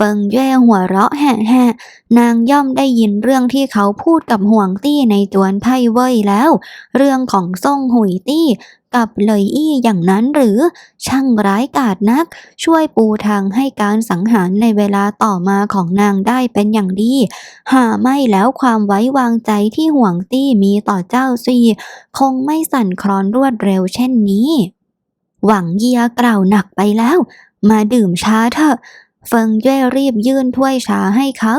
ฟิงเย่หัวเราะแห่ๆนางย่อมได้ยินเรื่องที่เขาพูดกับห่วงตี้ในจวนไพ่เว่ยแล้ว เรื่องของซ่งหุยตี้กับเลยอี้อย่างนั้นหรือช่างร้ายกาจนัก ช่วยปูทางให้การสังหารในเวลาต่อมาของนางได้เป็นอย่างดี หาไม่แล้วความไว้วางใจที่ห่วงตี้มีต่อเจ้าซีคงไม่สั่นคลอนรวดเร็วเช่นนี้ หวังเยียกล่าวหนักไปแล้ว มาดื่มชาเถอะ เฟิงเย่รีบยื่นถ้วยชาให้เขา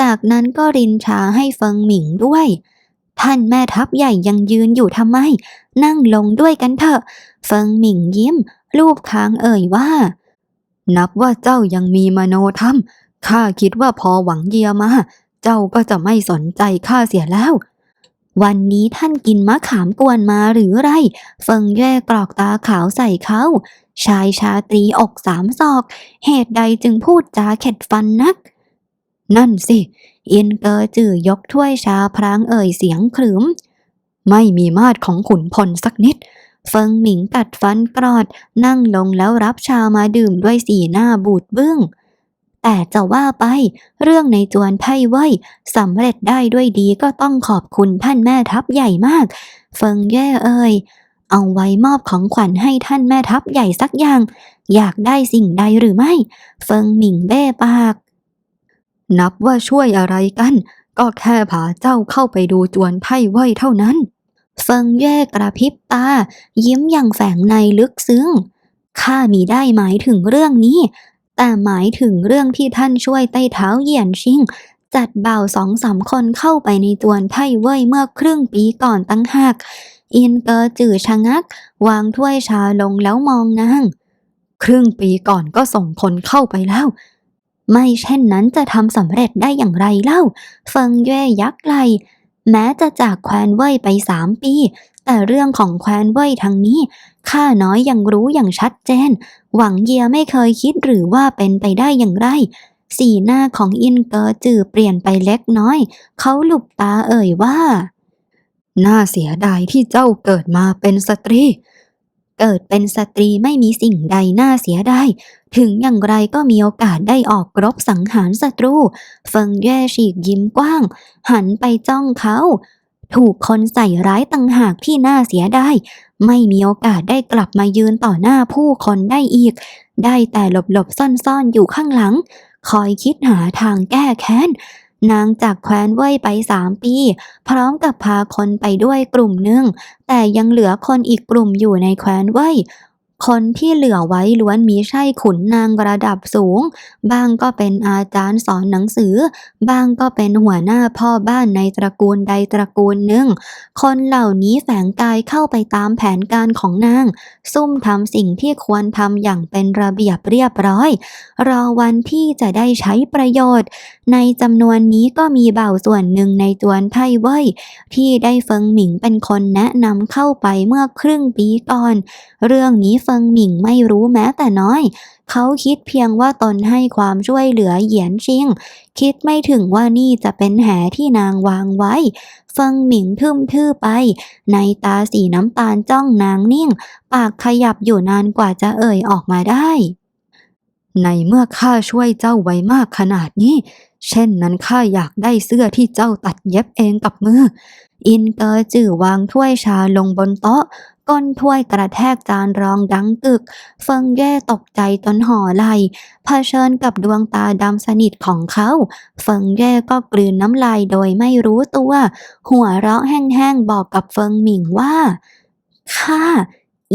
จากนั้นก็รินชาให้เฟิงหมิงด้วย ท่านแม่ทัพใหญ่ยังยืนอยู่ทำไม นั่งลงด้วยกันเถอะ เฟิงหมิงยิ้ม รูปค้างเอ่ยว่า นับว่าเจ้ายังมีมโนธรรม ข้าคิดว่าพอหวังเยียมา เจ้าก็จะไม่สนใจข้าเสียแล้ว วันนี้ท่านกินมะขามกวนมาหรือไร เฟิงแย่กรอกตาขาวใส่เขาชายชาตรีอกสามศอก เหตุใดจึงพูดจาเข็ดฟันนัก นั่นสิเอียนเกอจื่อยกถ้วยชาพรางเอ่ยเสียงขรึม ไม่มีมาดของขุนพลสักนิด เฟิงหมิงกัดฟันกรอด นั่งลงแล้วรับชามาดื่มด้วยสีหน้าบูดบึ้ง แต่จะว่าไป เรื่องในจวนไพ่เว่ยสำเร็จได้ด้วยดีก็ต้องขอบคุณท่านแม่ทัพใหญ่มาก เฟิงแย่เอ่ยเอาไว้มอบของขวัญให้ท่านแม่ทัพใหญ่สักอย่าง อยากได้สิ่งใดหรือไม่ เฟิงหมิงเบ้ปาก นับว่าช่วยอะไรกัน ก็แค่พาเจ้าเข้าไปดูจวนไพ่ไว้เท่านั้น เฟิงแย่กระพริบตา ยิ้มอย่างแฝงในลึกซึ้งข้ามีได้หมายถึงเรื่องนี้ แต่หมายถึงเรื่องที่ท่านช่วยไต้เท้าเหยียนชิง จัดบ่าวสองสามคนเข้าไปในจวนไพ่เว่ยเมื่อครึ่งปีก่อนตั้งหากอินเกอจือชะงัก วางถ้วยชาลงแล้วมองนางครึ่งปีก่อนก็ส่งคนเข้าไปแล้ว ไม่เช่นนั้นจะทำสำเร็จได้อย่างไรเล่า เฟิงเย่ยักไหลแม้จะจากแควนเว่ยไปสามปี แต่เรื่องของแควนเว่ยทางนี้ ข้าน้อยยังรู้อย่างชัดเจน หวังเยียไม่เคยคิดหรือว่าเป็นไปได้อย่างไร สีหน้าของอินเกอร์จือเปลี่ยนไปเล็กน้อย เขาหลุบตาเอ่ยว่า น่าเสียดายที่เจ้าเกิดมาเป็นสตรี เกิดเป็นสตรีไม่มีสิ่งใดน่าเสียดาย ถึงอย่างไรก็มีโอกาสได้ออกรบสังหารศัตรู เฟิงแย่ฉีกยิ้มกว้าง หันไปจ้องเขา ถูกคนใส่ร้ายต่างหากที่น่าเสียได้ ไม่มีโอกาสได้กลับมายืนต่อหน้าผู้คนได้อีก ได้แต่หลบหลบๆซ่อนๆอยู่ข้างหลัง คอยคิดหาทางแก้แค้นนางจากแคว้นเว่ยไปสามปี พร้อมกับพาคนไปด้วยกลุ่มหนึ่งแต่ยังเหลือคนอีกกลุ่มอยู่ในแคว้นเว่ย คนที่เหลือไว้ล้วนมีใช่ขุนนางระดับสูงบางก็เป็นอาจารย์สอนหนังสือบางก็เป็นหัวหน้าพ่อบ้านในตระกูลใดตระกูลหนึ่ง คนเหล่านี้แฝงกายเข้าไปตามแผนการของนาง ซุ่มทำสิ่งที่ควรทำอย่างเป็นระเบียบเรียบร้อย รอวันที่จะได้ใช้ประโยชน์ ในจำนวนนี้ก็มีเบาส่วนหนึ่งในจวนไพ่เว่ยที่ได้เฟิงหมิงเป็นคนแนะนำเข้าไปเมื่อครึ่งปีก่อน เรื่องนี้เฟิงหมิงไม่รู้แม้แต่น้อย เขาคิดเพียงว่าตนให้ความช่วยเหลือเหยียนชิง คิดไม่ถึงว่านี่จะเป็นแหที่นางวางไว้ฟิงหมิงทึมทื่อไป ในตาสีน้ำตาลจ้องนางนิ่ง ปากขยับอยู่นานกว่าจะเอ่ยออกมาได้ ในเมื่อข้าช่วยเจ้าไว้มากขนาดนี้ เช่นนั้นข้าอยากได้เสื้อที่เจ้าตัดเย็บเองกับมือ อินเกอจื่อวางถ้วยชาลงบนโต๊ะ ก้นถ้วยกระแทกจานรองดังกึก เฟิงแย่ตกใจจนห่อไหลเผชิญกับดวงตาดำสนิทของเขา เฟิงแย่ก็กลืนน้ำลายโดยไม่รู้ตัว หัวเราะแห้งๆบอกกับเฟิงหมิงว่าข้า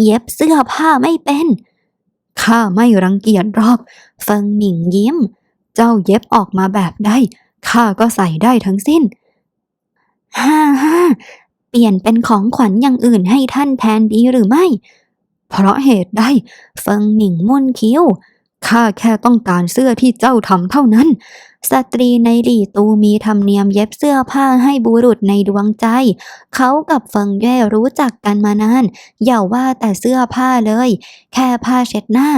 เย็บเสื้อผ้าไม่เป็นข้าไม่รังเกียจรอกเฟิงหมิงยิ้ม เจ้าเย็บออกมาแบบใดข้าก็ใส่ได้ทั้งสิ้น ฮ่าฮ่าเปลี่ยนเป็นของขวัญอย่างอื่นให้ท่านแทนดีหรือไม่ เพราะเหตุใดเฟิงหมิงมุ่นคิ้ว ข้าแค่ต้องการเสื้อที่เจ้าทำเท่านั้น สตรีในหลี่ตูมีธรรมเนียมเย็บเสื้อผ้าให้บุรุษในดวงใจ เขากับเฟิงเย่รู้จักกันมานาน อย่าว่าแต่เสื้อผ้าเลย แค่ผ้าเช็ดหน้า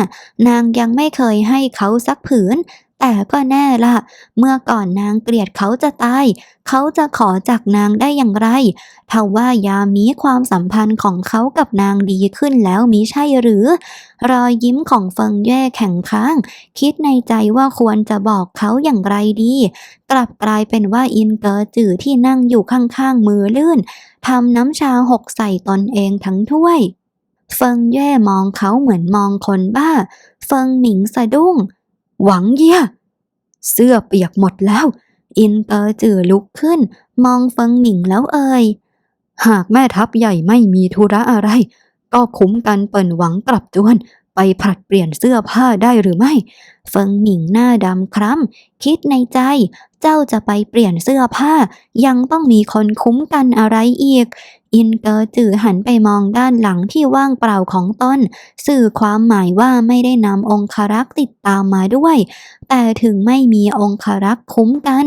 นางยังไม่เคยให้เขาสักผืน แต่ก็แน่ละเมื่อก่อนนางเกลียดเขาจะตาย เขาจะขอจากนางได้อย่างไรทว่ายามนี้ความสัมพันธ์ของเขากับนางดีขึ้นแล้วมิใช่หรือ รอยยิ้มของเฟิงเย่แข็งค้าง คิดในใจว่าควรจะบอกเขาอย่างไรดี กลับกลายเป็นว่าอินเกอร์จื่อที่นั่งอยู่ข้างๆมือลื่นทำน้ำชาหกใส่ตนเองทั้งถ้วย เฟิงเย่มองเขาเหมือนมองคนบ้า เฟิงหมิงสะดุ้ง หวังเยี่ย เสื้อเปียกหมดแล้ว อินเตอร์จื่อลุกขึ้น มองเฟิงหมิงแล้วเอ่ย หากแม่ทัพใหญ่ไม่มีธุระอะไร ก็คุ้มกันเปิ่นหวังกลับจวน ไปผลัดเปลี่ยนเสื้อผ้าได้หรือไม่ เฟิงหมิงหน้าดำคล้ำคิดในใจ เจ้าจะไปเปลี่ยนเสื้อผ้า ยังต้องมีคนคุ้มกันอะไรอีก อินเกอร์จือหันไปมองด้านหลังที่ว่างเปล่าของตนสื่อความหมายว่าไม่ได้นำองคารักษ์ติดตามมาด้วย แต่ถึงไม่มีองคารักษ์คุ้มกัน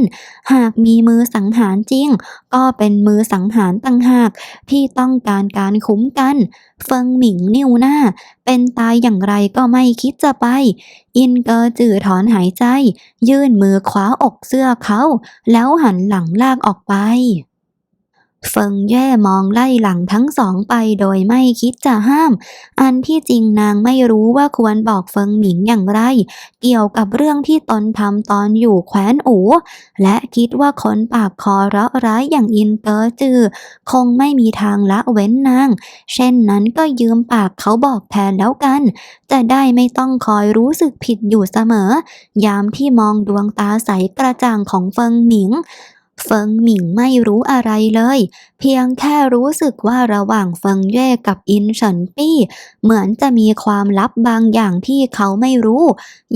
หากมีมือสังหารจริง ก็เป็นมือสังหารต่างหาก ที่ต้องการการคุ้มกัน เฟิงหมิงนิ้วหน้า เป็นตายอย่างไรก็ไม่คิดจะไป อินเกอจือถอนหายใจ ยื่นมือคว้าอกเสื้อเขา แล้วหันหลังลากออกไป เฟิงแย่มองไล่หลังทั้งสองไปโดยไม่คิดจะห้าม อันที่จริงนางไม่รู้ว่าควรบอกเฟิงหมิงอย่างไร เกี่ยวกับเรื่องที่ตนทำตอนอยู่แคว้นอูและคิดว่าคนปากคอเราะร้ายอย่างอินเกอร์จือ คงไม่มีทางละเว้นนาง เช่นนั้นก็ยืมปากเขาบอกแทนแล้วกัน จะได้ไม่ต้องคอยรู้สึกผิดอยู่เสมอ ยามที่มองดวงตาใสกระจ่างของเฟิงหมิง เฟิงหมิงไม่รู้อะไรเลย เพียงแค่รู้สึกว่าระหว่างเฟิงเย่กับอินเฉินปี้ เหมือนจะมีความลับบางอย่างที่เขาไม่รู้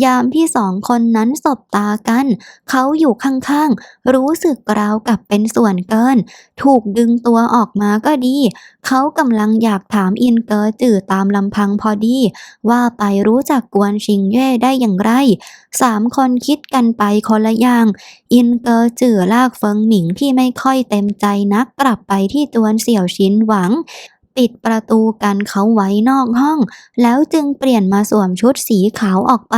ยามที่สองคนนั้นสบตากัน เขาอยู่ข้างๆ รู้สึกราวกับเป็นส่วนเกิน ถูกดึงตัวออกมาก็ดี เขากำลังอยากถามอินเกอร์จื่อตามลำพังพอดี ว่าไปรู้จักกวนชิงเย่ได้อย่างไรสามคนคิดกันไปคนละอย่าง อินเกอร์จื่อลากเฟิงหมิงที่ไม่ค่อยเต็มใจนักกลับไปที่ตวนเสี่ยวชินหวัง ปิดประตูกันเขาไว้นอกห้อง แล้วจึงเปลี่ยนมาสวมชุดสีขาวออกไป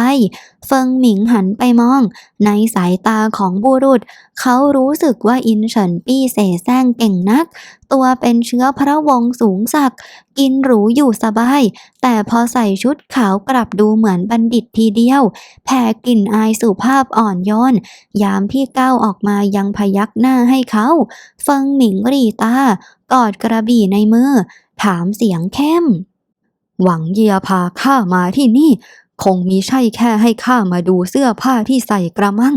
เฟิงหมิงหันไปมอง ในสายตาของบุรุษ เขารู้สึกว่าอินเฉินปี้เสแสร้งเก่งนัก ตัวเป็นเชื้อพระวงศ์สูงศักดิ์ กินหรูอยู่สบาย แต่พอใส่ชุดขาวกลับดูเหมือนบัณฑิตทีเดียว แผ่กลิ่นอายสุภาพอ่อนโยน ยามที่ก้าวออกมายังพยักหน้าให้เขา เฟิงหมิงรีตา กอดกระบี่ในมือ ถามเสียงเข้ม หวังเยียพาข้ามาที่นี่ คงมีใช่แค่ให้ข้ามาดูเสื้อผ้าที่ใส่กระมัง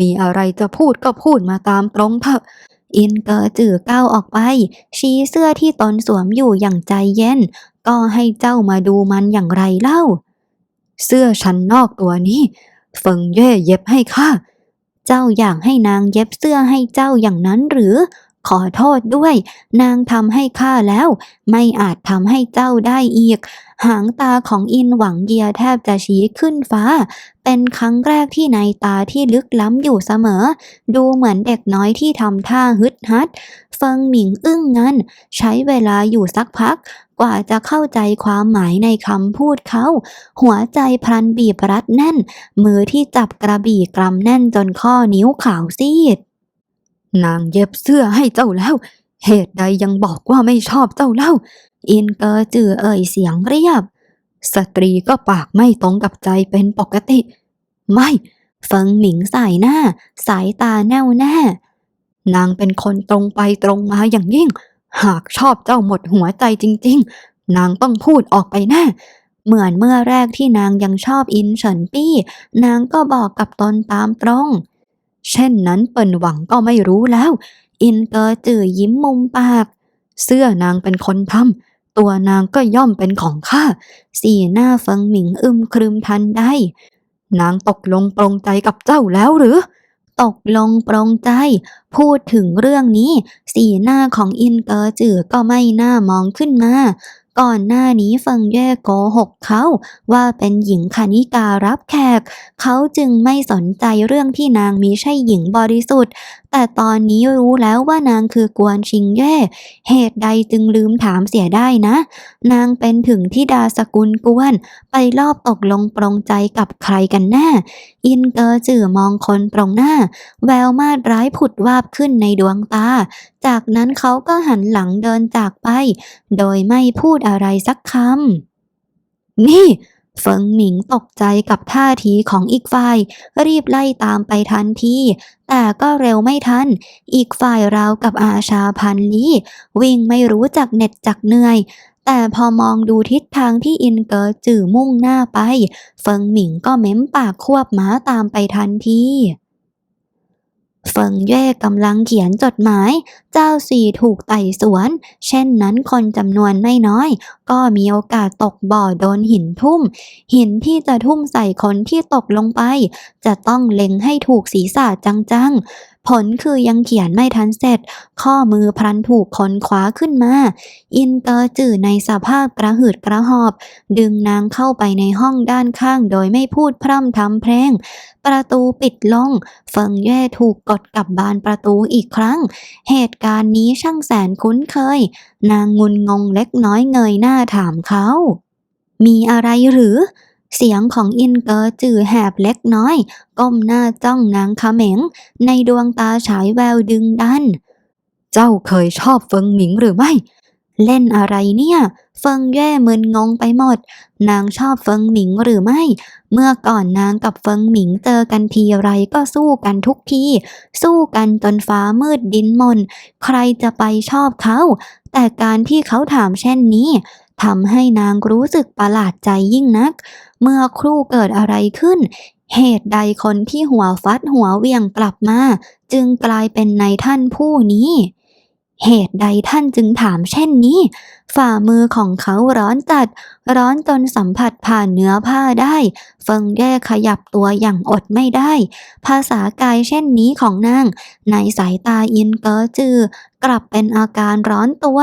มีอะไรจะพูดก็พูดมาตามตรงเถอะ อินเกอจือก้าวออกไป ชี้เสื้อที่ตนสวมอยู่อย่างใจเย็น ก็ให้เจ้ามาดูมันอย่างไรเล่า เสื้อชั้นนอกตัวนี้เฟิงเย่เย็บให้ข้า เจ้าอยากให้นางเย็บเสื้อให้เจ้าอย่างนั้นหรือ ขอโทษด้วย นางทำให้ข้าแล้ว ไม่อาจทำให้เจ้าได้อีก หางตาของอินหวังเยียแทบจะชี้ขึ้นฟ้า เป็นครั้งแรกที่ในตาที่ลึกล้ำอยู่เสมอ ดูเหมือนเด็กน้อยที่ทำท่าฮึดฮัด เฟิงหมิงอึ้งงันใช้เวลาอยู่สักพัก กว่าจะเข้าใจความหมายในคำพูดเขา หัวใจพลันบีบรัดแน่น มือที่จับกระบี่กำแน่นจนข้อนิ้วขาวซีด นางเย็บเสื้อให้เจ้าแล้ว เหตุใดยังบอกว่าไม่ชอบเจ้าเล่า อินเกอจือเอ่ยเสียงเรียบ สตรีก็ปากไม่ตรงกับใจเป็นปกติ ไม่เฟิงหมิงสายหน้า สายตาแน่วแน่ นางเป็นคนตรงไปตรงมาอย่างยิ่ง หากชอบเจ้าหมดหัวใจจริง ๆ นางต้องพูดออกไปแน่เหมือนเมื่อแรกที่นางยังชอบอินเฉินปี้ นางก็บอกกับตนตามตรง เช่นนั้นเปิ่นหวังก็ไม่รู้แล้ว อินเกอจื่อยิ้มมุมปาก เสื้อนางเป็นคนทำตัวนางก็ย่อมเป็นของข้า สีหน้าเฟิงหมิงอึมครึมทันได้ นางตกลงปรงใจกับเจ้าแล้วหรือ ตกลงปรงใจ พูดถึงเรื่องนี้ สีหน้าของอินเกอจื่อก็ไม่น่ามองขึ้นมา ก่อนหน้านี้เฟิงเย่โกหกเขาว่าเป็นหญิงคณิการับแขก เขาจึงไม่สนใจเรื่องที่นางมีใช่หญิงบริสุทธิ์แต่ตอนนี้รู้แล้วว่านางคือกวนชิงเย่ เหตุใดจึงลืมถามเสียได้นะ นางเป็นถึงทิดาสกุลกวน ไปรอบตกลงปรงใจกับใครกันแน่ อินเกอจื่อมองคนตรงหน้า แววมาดร้ายผุดวาบขึ้นในดวงตา จากนั้นเขาก็หันหลังเดินจากไป โดยไม่พูดอะไรสักคำนี่ เฟิงหมิงตกใจกับท่าทีของอีกฝ่าย รีบไล่ตามไปทันทีแต่ก็เร็วไม่ทัน อีกฝ่ายราวกับอาชาพันลี้วิ่งไม่รู้จักเหน็ดจักเหนื่อย แต่พอมองดูทิศทางที่อินเกอจื่อมุ่งหน้าไป เฟิงหมิงก็เม้มปากควบม้าตามไปทันที เฟิงเย่กำลังเขียนจดหมาย เจ้าสี่ถูกไต่สวน เช่นนั้นคนจำนวนไม่น้อย ก็มีโอกาสตกบ่อโดนหินทุ่ม หินที่จะทุ่มใส่คนที่ตกลงไป จะต้องเล็งให้ถูกศีรษะจังๆ ผลคือยังเขียนไม่ทันเสร็จ ข้อมือพลันถูกคนคว้าขึ้นมา อินเกอร์จื่อในสภาพกระหืดกระหอบ ดึงนางเข้าไปในห้องด้านข้างโดยไม่พูดพร่ำทำเพลง ประตูปิดลง เฟิงเย่ถูกกดกับบานประตูอีกครั้ง เหตุการณ์นี้ช่างแสนคุ้นเคย นางงุนงงเล็กน้อยเงยหน้าถามเขา มีอะไรหรือ เสียงของอินเกอจือแหบเล็กน้อย ก้มหน้าจ้องนางเขม็งในดวงตาฉายแววดึงดัน เจ้าเคยชอบเฟิงหมิงหรือไม่ เล่นอะไรเนี่ย เฟิงแย่มึนงงไปหมด นางชอบเฟิงหมิงหรือไม่ เมื่อก่อนนางกับเฟิงหมิงเจอกันทีไรก็สู้กันทุกที สู้กันจนฟ้ามืดดินมน ใครจะไปชอบเขา แต่การที่เขาถามเช่นนี้ ทำให้นางรู้สึกประหลาดใจยิ่งนัก เมื่อครู่เกิดอะไรขึ้น เหตุใดคนที่หัวฟัดหัวเวียงกลับมา จึงกลายเป็นนายท่านผู้นี้ เหตุใดท่านจึงถามเช่นนี้ ฝ่ามือของเขาร้อนจัด ร้อนจนสัมผัสผ่านเนื้อผ้าได้ เฟิงแย่ขยับตัวอย่างอดไม่ได้ ภาษากายเช่นนี้ของนาง ในสายตาอินเกอจือกลับเป็นอาการร้อนตัว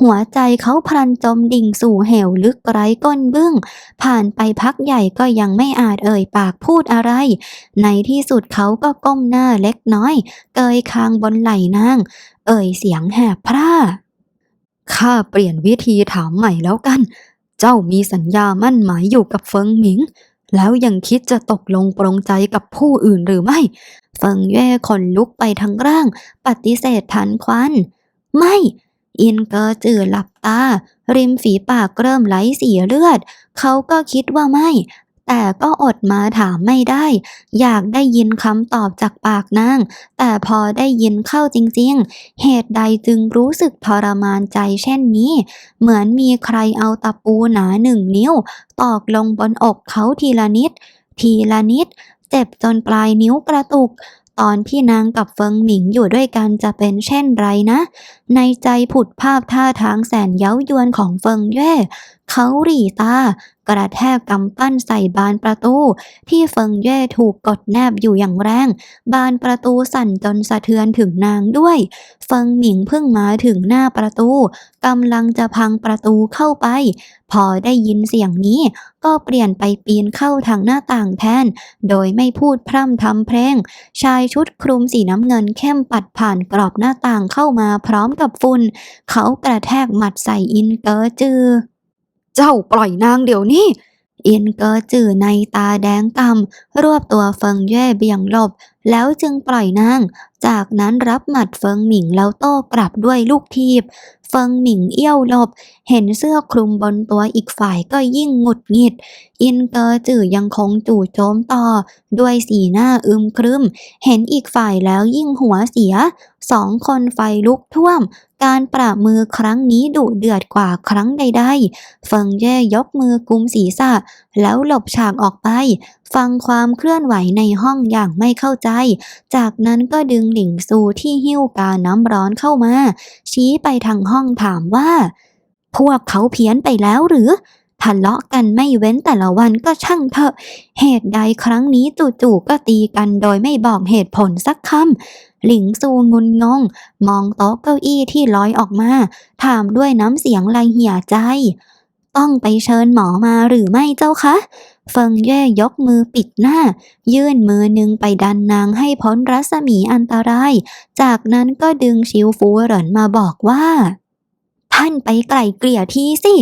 หัวใจเขาพลันจมดิ่งสู่เหวลึกไร้ก้นบึ้ง ผ่านไปพักใหญ่ก็ยังไม่อาจเอ่ยปากพูดอะไร ในที่สุดเขาก็ก้มหน้าเล็กน้อย เกยคางบนไหล่นาง เอ่ยเสียงแหบพร่า ข้าเปลี่ยนวิธีถามใหม่แล้วกัน เจ้ามีสัญญามั่นหมายอยู่กับเฟิงหมิง แล้วยังคิดจะตกลงปรงใจกับผู้อื่นหรือไม่ เฟิงเย่ขนลุกไปทั้งร่าง ปฏิเสธทันควัน ไม่ อินเกอจือหลับตา ริมฝีปากเริ่มไหลสีเลือด เขาก็คิดว่าไม่ แต่ก็อดมาถามไม่ได้ อยากได้ยินคำตอบจากปากนาง แต่พอได้ยินเข้าจริงๆ เหตุใดจึงรู้สึกทรมานใจเช่นนี้ เหมือนมีใครเอาตะปูหนาหนึ่งนิ้ว ตอกลงบนอกเขาทีละนิด ทีละนิด เจ็บจนปลายนิ้วกระตุกตอนที่นางกับเฟิงหมิงอยู่ด้วยกันจะเป็นเช่นไรนะ ในใจผุดภาพท่าทางแสนเย้ายวนของเฟิงเย่ เขาหรี่ตา กระแทกกำปั้นใส่บานประตู ที่เฟิงเย่ถูกกดแนบอยู่อย่างแรง บานประตูสั่นจนสะเทือนถึงนางด้วย เฟิงหมิงเพิ่งมาถึงหน้าประตูกำลังจะพังประตูเข้าไป พอได้ยินเสียงนี้ ก็เปลี่ยนไปปีนเข้าทางหน้าต่างแทน โดยไม่พูดพร่ำทำเพลง ชายชุดคลุมสีน้ำเงินเข้มปัดผ่านกรอบหน้าต่างเข้ามาพร้อมกับฝุ่น เขากระแทกหมัดใส่อินเกอจือ เจ้าปล่อยนางเดี๋ยวนี้อินเกอจื่อในตาแดงกำรวบตัวเฟิงเย่เบี่ยงหลบ แล้วจึงปล่อยนาง จากนั้นรับหมัดเฟิงหมิงแล้วโต้กลับด้วยลูกทีบ เฟิงหมิงเอี้ยวหลบ เห็นเสื้อคลุมบนตัวอีกฝ่ายก็ยิ่งหงุดหงิด อินเกอจื่อยังคงจู่โจมต่อ ด้วยสีหน้าอึมครึม เห็นอีกฝ่ายแล้วยิ่งหัวเสีย สองคนไฟลุกท่วม การปราบมือครั้งนี้ดุเดือดกว่าครั้งใดๆ เฟิงเย่ยกมือกุมศีรษะ แล้วหลบฉากออกไป ฟังความเคลื่อนไหวในห้องอย่างไม่เข้าใจ จากนั้นก็ดึงหลิงซูที่หิ้วกาน้ำร้อนเข้ามา ชี้ไปทางห้องถามว่า พวกเขาเพี้ยนไปแล้วหรือทะเลาะกันไม่เว้นแต่ละวันก็ช่างเถอะ เหตุใดครั้งนี้จู่ๆก็ตีกันโดยไม่บอกเหตุผลสักคำ หลิงซูงุนงง มองโต๊ะเก้าอี้ที่ลอยออกมา ถามด้วยน้ำเสียงละเหี่ยใจ ต้องไปเชิญหมอมาหรือไม่เจ้าคะ เฟิงเย่ยกมือปิดหน้า ยื่นมือหนึ่งไปดันนางให้พ้นรัศมีอันตราย จากนั้นก็ดึงชิวฟูเหรินมาบอกว่า ท่านไปไกล่เกลี่ยทีสิ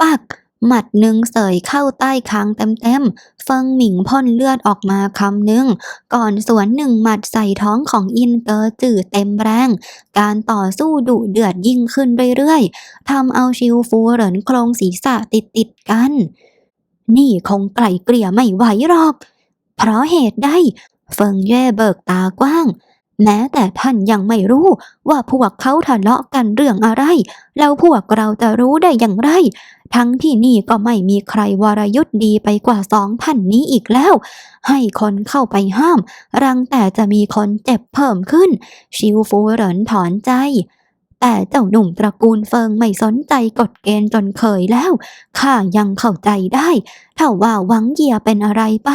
ปัก หมัดหนึ่งเสยเข้าใต้คางเต็มๆ เฟิงหมิงพ่นเลือดออกมาคำหนึ่ง ก่อนสวนหนึ่งหมัดใส่ท้องของอินเกอร์จือเต็มแรง การต่อสู้ดุเดือดยิ่งขึ้นเรื่อยๆ ทำเอาชิวฟูเหรินโครงศีรษะติดติดๆกัน นี่คงไกล่เกลี่ยไม่ไหวหรอก เพราะเหตุใดเฟิงเย่เบิกตากว้าง แม้แต่ท่านยังไม่รู้ว่าพวกเขาทะเลาะกันเรื่องอะไร แล้วพวกเราจะรู้ได้อย่างไร ทั้งที่นี่ก็ไม่มีใครวรยุทธ์ดีไปกว่าสองท่านนี้อีกแล้ว ให้คนเข้าไปห้าม รังแต่จะมีคนเจ็บเพิ่มขึ้น ชิวฟูเหรินถอนใจ แต่เจ้าหนุ่มตระกูลเฟิงไม่สนใจกฎเกณฑ์จนเคยแล้ว ข้ายังเข้าใจได้ถ้าว่าหวังเยียเป็นอะไรไป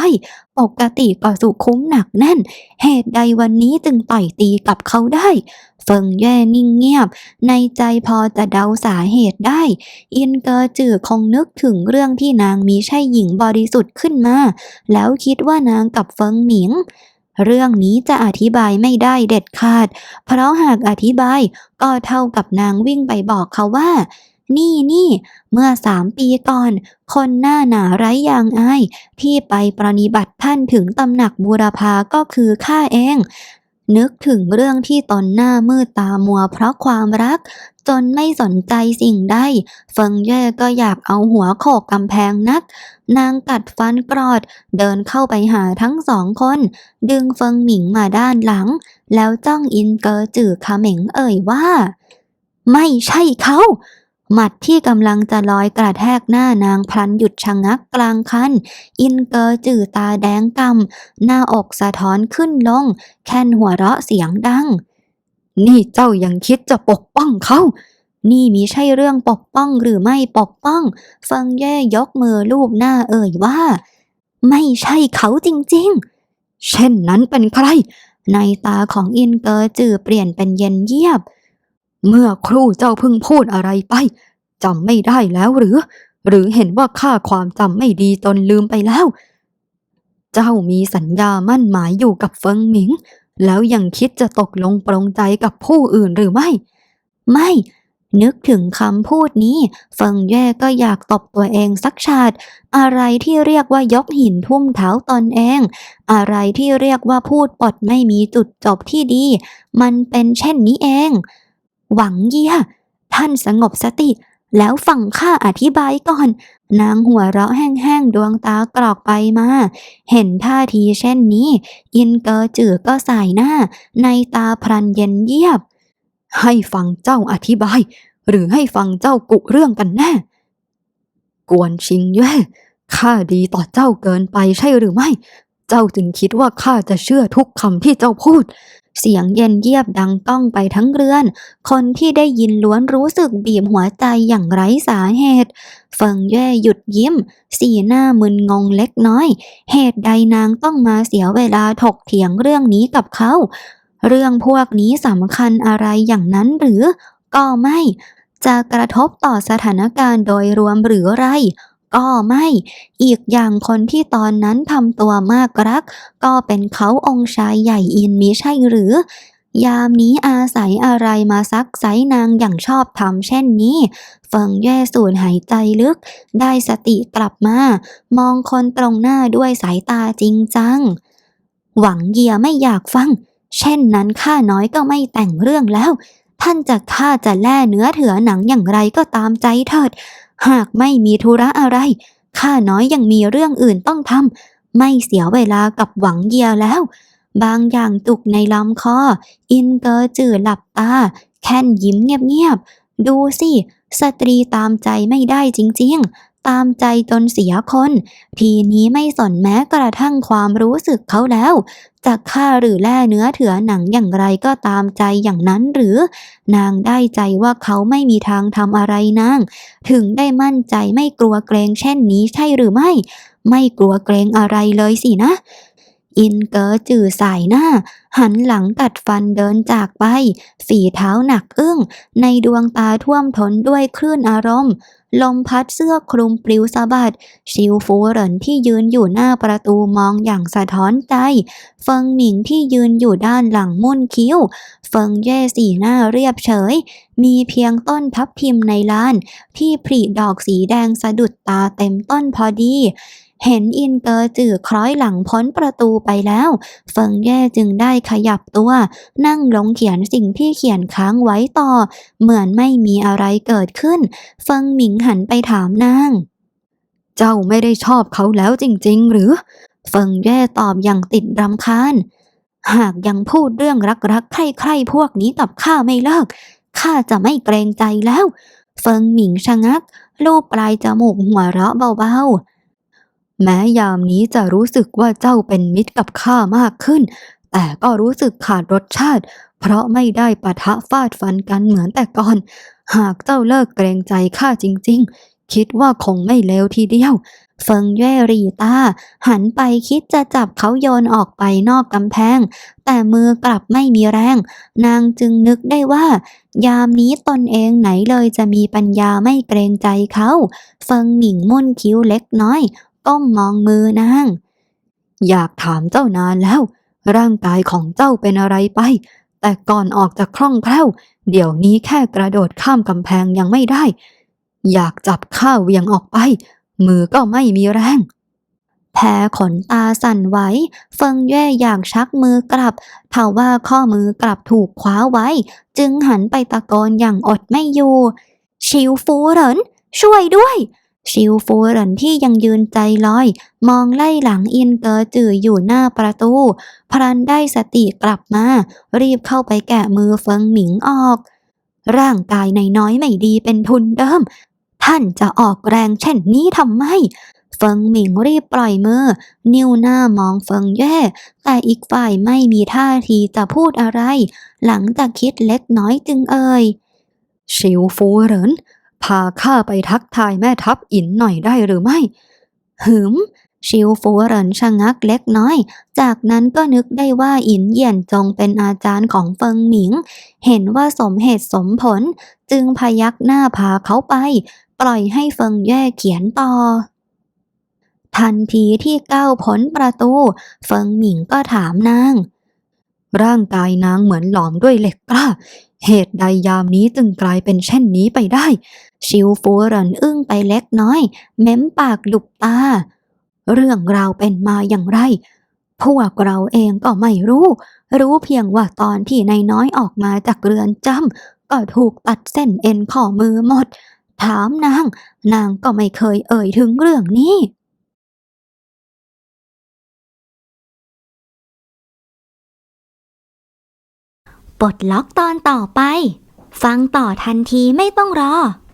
ปกติก็สุคุ้มหนักแน่น เหตุใดวันนี้จึงต่อยตีกับเขาได้ เฟิงแย่นิ่งเงียบ ในใจพอจะเดาสาเหตุได้ อินเกอร์จือคงนึกถึงเรื่องที่นางมีใช่หญิงบริสุทธิ์ขึ้นมา แล้วคิดว่านางกับเฟิงหมิง เรื่องนี้จะอธิบายไม่ได้เด็ดขาด เพราะหากอธิบายก็เท่ากับนางวิ่งไปบอกเขาว่า นี่นี่เมื่อสามปีก่อน คนหน้าหนาไร้ยางอาย ที่ไปปรนิบัติท่านถึงตำหนักบูรพาก็คือข้าเองนึกถึงเรื่องที่ตนหน้ามืดตามัวเพราะความรัก จนไม่สนใจสิ่งใดเฟิงเย่ก็อยากเอาหัวโขกกำแพงนัก นางกัดฟันกรอด เดินเข้าไปหาทั้งสองคน ดึงเฟิงหมิงมาด้านหลัง แล้วจ้องอินเกอจื่อขเขม็งเอ่ยว่า ไม่ใช่เขาหมัดที่กำลังจะลอยกระแทกหน้านางพลันหยุดชะงักกลางคัน อินเกอจื่อตาแดงกำหน้าอกสะท้อนขึ้นลง แค่นหัวเราะเสียงดัง นี่เจ้ายังคิดจะปกป้องเขา นี่มีใช่เรื่องปกป้องหรือไม่ปกป้อง เฟิงเย่ยกมือลูบหน้าเอ่ยว่า ไม่ใช่เขาจริงๆ เช่นนั้นเป็นใคร ในตาของอินเกอร์จือเปลี่ยนเป็นเย็นเยียบ เมื่อครู่เจ้าเพิ่งพูดอะไรไปจำไม่ได้แล้วหรือ หรือเห็นว่าข้าความจำไม่ดีจนลืมไปแล้ว เจ้ามีสัญญามั่นหมายอยู่กับเฟิงหมิง แล้วยังคิดจะตกลงปรงใจกับผู้อื่นหรือไม่ ไม่ นึกถึงคำพูดนี้เฟิงแย่ก็อยากตบตัวเองสักชาติ อะไรที่เรียกว่ายกหินทุ่มเท้าตนเอง อะไรที่เรียกว่าพูดปดไม่มีจุดจบที่ดี มันเป็นเช่นนี้เอง หวังเยี่ยท่านสงบสติ แล้วฟังข้าอธิบายก่อน นางหัวเราะแห้งๆ ดวงตากรอกไปมา เห็นท่าทีเช่นนี้ อินเกอร์จือก็สายหน้า ในตาพรันเย็นเยียบ ให้ฟังเจ้าอธิบาย หรือให้ฟังเจ้ากุเรื่องกันแน่ กวนชิงเย่ข้าดีต่อเจ้าเกินไปใช่หรือไม่ เจ้าจึงคิดว่าข้าจะเชื่อทุกคำที่เจ้าพูด เสียงเย็นเยียบดังก้องไปทั้งเรือน คนที่ได้ยินล้วนรู้สึกบีบหัวใจอย่างไร้สาเหตุเฟิงเย่หยุดยิ้ม สีหน้ามึนงงเล็กน้อย เหตุใดนางต้องมาเสียเวลาถกเถียงเรื่องนี้กับเขา เรื่องพวกนี้สำคัญอะไรอย่างนั้นหรือ ก็ไม่ จะกระทบต่อสถานการณ์โดยรวมหรือไร ก็ไม่ อีกอย่างคนที่ตอนนั้นทำตัวมากรัก ก็เป็นเขาองค์ชายใหญ่อินมิใช่หรือ ยามนี้อาศัยอะไรมาซักไซนางอย่างชอบทำเช่นนี้เฟิงแย่สูดหายใจลึก ได้สติกลับมา มองคนตรงหน้าด้วยสายตาจริงจัง หวังเยียไม่อยากฟัง เช่นนั้นข้าน้อยก็ไม่แต่งเรื่องแล้ว ท่านจะฆ่าจะแล่เนื้อเถือหนังอย่างไรก็ตามใจเถิด หากไม่มีธุระอะไร ข้าน้อยยังมีเรื่องอื่นต้องทำ ไม่เสียเวลากับหวังเยียแล้ว บางอย่างตุกในลำคอ อินเกอร์จือหลับตา แค่นยิ้มเงียบๆ ดูสิ สตรีตามใจไม่ได้จริงๆ ตามใจจนเสียคน ทีนี้ไม่สนแม้กระทั่งความรู้สึกเขาแล้วจะฆ่าหรือแล่เนื้อเถือหนังอย่างไรก็ตามใจอย่างนั้นหรือ นางได้ใจว่าเขาไม่มีทางทำอะไรนาง ถึงได้มั่นใจไม่กลัวเกรงเช่นนี้ใช่หรือไม่ ไม่กลัวเกรงอะไรเลยสินะ อินเกอจือสายหน้า หันหลังกัดฟันเดินจากไป ฝีเท้าหนักอึ้ง ในดวงตาท่วมท้นด้วยคลื่นอารมณ์ ลมพัดเสื้อคลุมปลิวสะบัด ชิวฟูเหรินที่ยืนอยู่หน้าประตูมองอย่างสะท้อนใจ เฟิงหมิงที่ยืนอยู่ด้านหลังมุ่นคิ้ว เฟิงเย่สีหน้าเรียบเฉย มีเพียงต้นทับทิมในลาน ที่ผลิดอกสีแดงสะดุดตาเต็มต้นพอดี เห็นอินเกอร์จือคล้อยหลังพ้นประตูไปแล้ว เฟิงแย่จึงได้ขยับตัว นั่งลงเขียนสิ่งที่เขียนค้างไว้ต่อ เหมือนไม่มีอะไรเกิดขึ้น เฟิงหมิงหันไปถามนาง เจ้าไม่ได้ชอบเขาแล้วจริง ๆ หรือ เฟิงแย่ตอบอย่างติดรำคาญ หากยังพูดเรื่องรักๆ ใคร่ๆพวกนี้กับข้าไม่เลิก ข้าจะไม่เกรงใจแล้ว เฟิงหมิงชะงัก ลูบปลายจมูกหัวเราะเบาๆ แม้ยามนี้จะรู้สึกว่าเจ้าเป็นมิตรกับข้ามากขึ้น แต่ก็รู้สึกขาดรสชาติ เพราะไม่ได้ปะทะฟาดฟันกันเหมือนแต่ก่อน หากเจ้าเลิกเกรงใจข้าจริง ๆ คิดว่าคงไม่เลวทีเดียว เฟิงเย่รีตา หันไปคิดจะจับเขาโยนออกไปนอกกำแพง แต่มือกลับไม่มีแรง นางจึงนึกได้ว่า ยามนี้ตนเองไหนเลยจะมีปัญญาไม่เกรงใจเขา เฟิงหมิงมุ่นคิ้วเล็กน้อย ก้มมองมือนาง อยากถามเจ้านานแล้ว ร่างกายของเจ้าเป็นอะไรไป แต่ก่อนออกจากคล่องแคล่ว เดี๋ยวนี้แค่กระโดดข้ามกำแพงยังไม่ได้ อยากจับข้าวเวียงออกไป มือก็ไม่มีแรงแพ้ขนตาสั่นไหว เฟิงเย่อยากชักมือกลับเทว่าข้อมือกลับถูกคว้าไว้ จึงหันไปตะโกนอย่างอดไม่อยู่ ชิวฟูเหรินช่วยด้วย ชิวฟูเหรินที่ยังยืนใจลอย มองไล่หลังอินเกอจืออยู่หน้าประตู พรันได้สติกลับมา รีบเข้าไปแกะมือเฟิงหมิงออก ร่างกายในน้อยไม่ดีเป็นทุนเดิม ท่านจะออกแรงเช่นนี้ทำไมเฟิงหมิงรีบปล่อยมือ นิ้วหน้ามองเฟิงแย่ แต่อีกฝ่ายไม่มีท่าทีจะพูดอะไร หลังจากคิดเล็กน้อยจึงเอ่ยชิวฟูเหริน พาข้าไปทักทายแม่ทัพอินหน่อยได้หรือไม่ หืม ชิวฟูเหรินชะงักเล็กน้อย จากนั้นก็นึกได้ว่าอินเหยียนจงเป็นอาจารย์ของเฟิงหมิง เห็นว่าสมเหตุสมผล จึงพยักหน้าพาเขาไป ปล่อยให้เฟิงแย่เขียนต่อทันทีที่ก้าวพ้นประตู เฟิงหมิงก็ถามนาง ร่างกายนางเหมือนหลอมด้วยเหล็กกล้า เหตุใดยามนี้จึงกลายเป็นเช่นนี้ไปได้ ชิวฟูเหรินอึ้งไปเล็กน้อย เม้มปากหลุบตา เรื่องราวเป็นมาอย่างไร พวกเราเองก็ไม่รู้ รู้เพียงว่าตอนที่นายน้อยออกมาจากเรือนจำก็ถูกตัดเส้นเอ็นข้อมือหมด ถามนาง นางก็ไม่เคยเอ่ยถึงเรื่องนี้ปลดล็อกตอนต่อไป ฟังต่อทันทีไม่ต้องรอ